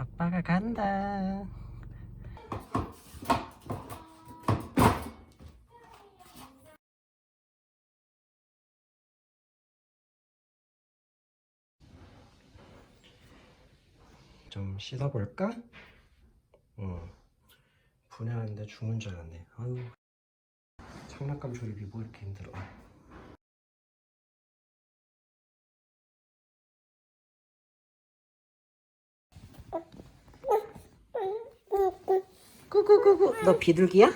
아빠가 간다. 좀 씻어볼까? 응. 분해하는데 죽는 줄 알았네. 아유. 장난감 조립이 뭐 이렇게 힘들어. 꾸꾸꾸꾸. 너 비둘기야?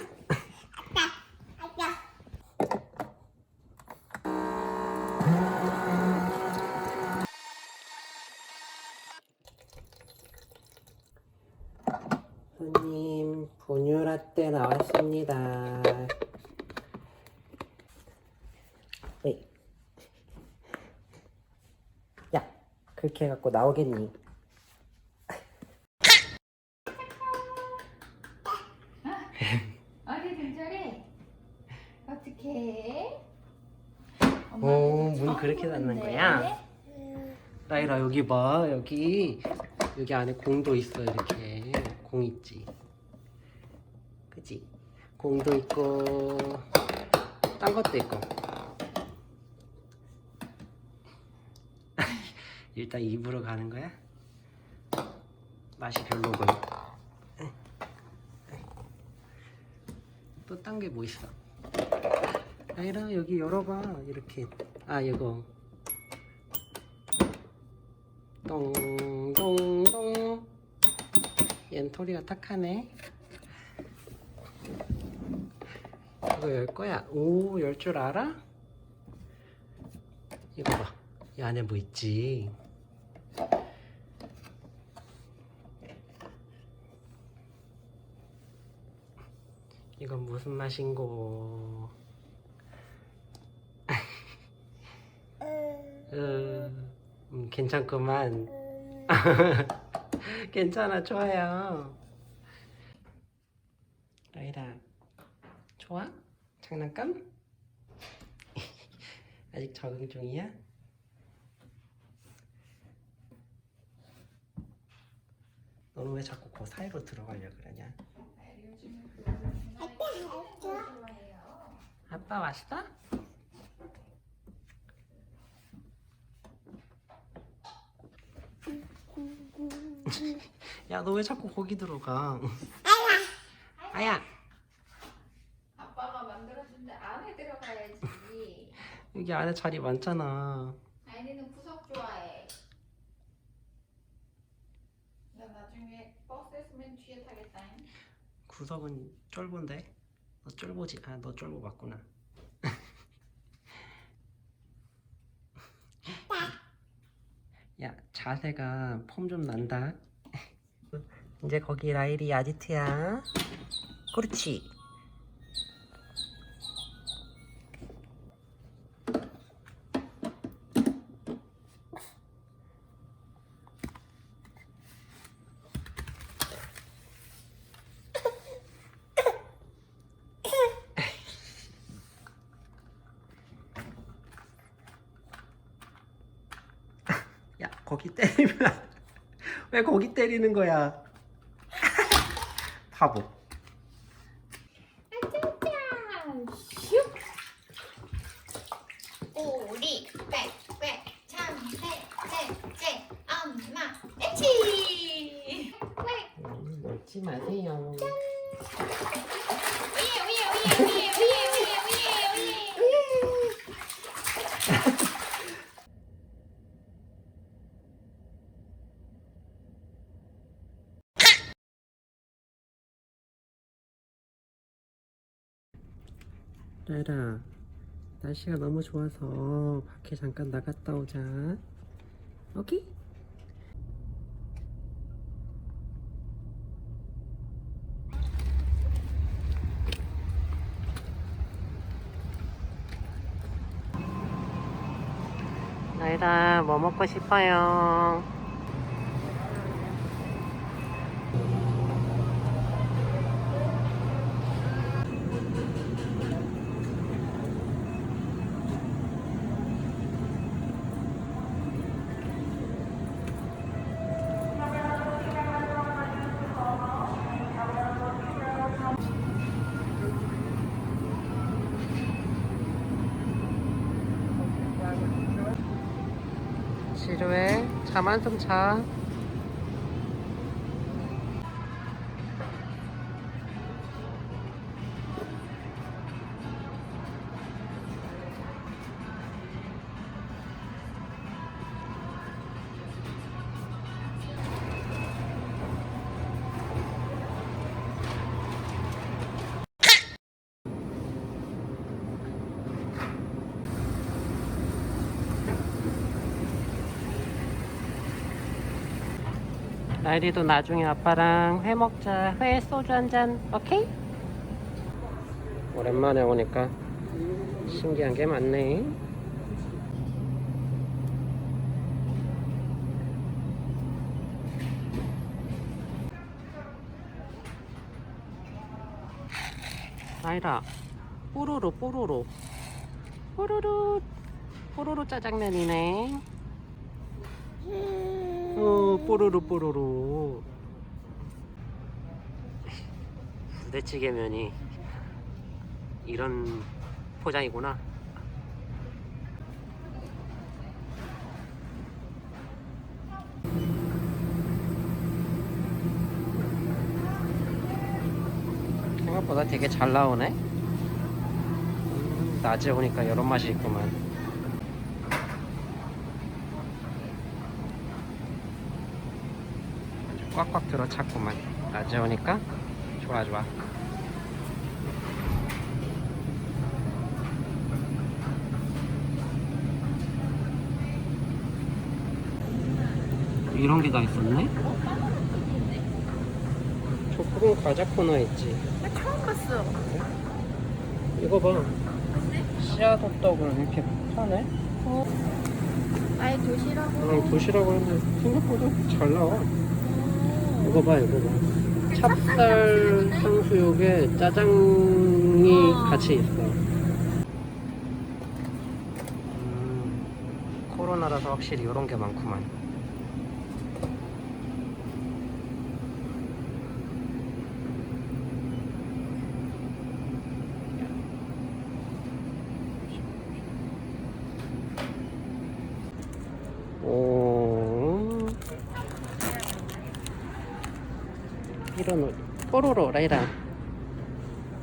손님, 분유 라떼 나왔습니다. 에이. 야, 그렇게 해갖고 나오겠니? 어디들 저래? 어떻게? 오, 문 그렇게 닫는 거야? 라이라 여기 봐, 여기 여기 안에 공도 있어 이렇게 공 있지, 그지? 공도 있고 딴 것도 있고. 일단 입으로 가는 거야? 맛이 별로군. 또 딴 게 뭐 있어? 아이라 여기 열어봐. 이렇게. 아 이거. 똥똥똥. 얜 털이가 탁하네. 이거 열 거야. 오 열 줄 알아? 이거 봐이 안에 뭐 있지? 이건 무슨 맛인고 어, 음, 괜찮구만. 괜찮아, 좋아요. 라이라, 좋아? 장난감? 아직 적응 중이야? 너는 왜 자꾸 그 사이로 들어가려 그러냐? 아빠 왔어? 야, 너 왜 자꾸 거기 들어가? 아야, 아빠가 만들어준데 안에 들어가야지. 여기 안에 자리 많잖아. 아이는 구석 좋아해. 나 나중에 버스에서 맨 뒤에 타겠다. 구석은 쫄보인데? 너 쫄보지? 아, 너 쫄보 맞구나. 야, 자세가 폼 좀 난다. 이제 거기 라일이 아지트야. 그렇지. 야, 거기 때리면 안- 왜 거기 때리는 거야? 바보. 짜잔! 슉! 오리 빽빽 참새새새 엄마 엣치! 빽! 음, 놀지 마세요. 라라, 날씨가 너무 좋아서 밖에 잠깐 나갔다 오자. 오케이? 라이라, 뭐 먹고 싶어요? 지루해. 잠 나일이도 나중에 아빠랑 회 먹자. 회 소주 한 잔. 오케이? 오랜만에 오니까 신기한 게 많네. 나이라, 뽀로로 뽀로로. 뽀로로. 뽀로로 짜장면이네. 어, 뽀로로 뽀로로. 부대찌개면이 이런 포장이구나. 생각보다 되게 잘 나오네. 음, 낮에 오니까 이런 맛이 있구만. 아주 꽉꽉 들어찼구만. 낮에 오니까 좋아 좋아. 이런 게 다 있었네? 저 푸른 과자 코너 있지. 처음 봤어. 이거 봐. 씨앗 호떡을 이렇게 파네? 아예 도시락으로. 응, 도시락을 했는데 생각보다 잘 나와. 이거 봐, 이거 봐. 찹쌀 탕수육에 짜장이 어. 같이 있어. 음, 코로나라서 확실히 이런 게 많구만. 오. 이런 옷. 뽀로로 라이라.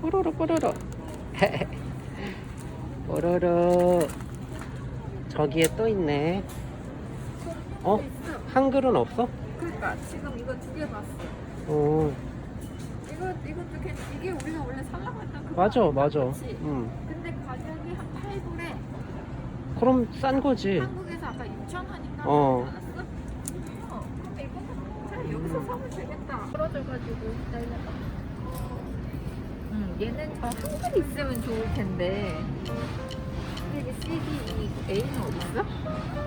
뽀로로 뽀로로. 뽀로로. 저기에 또 있네. 어? 한글은 없어? 그러니까 지금 이거 두 개 봤어. 어. 이거 이것도 괜 이게 우리가 원래 살라고 했던 그거. 맞아, 맞아. 그치? 응. 근데 가격이 한 8불에 그럼 싼 거지. 한국에서 아까 6천 원인가? 어. 되겠다. 떨어져가지고. 응, 얘는 저 한글 있으면 좋을 텐데. 근데 이게 CD 이 A는 B.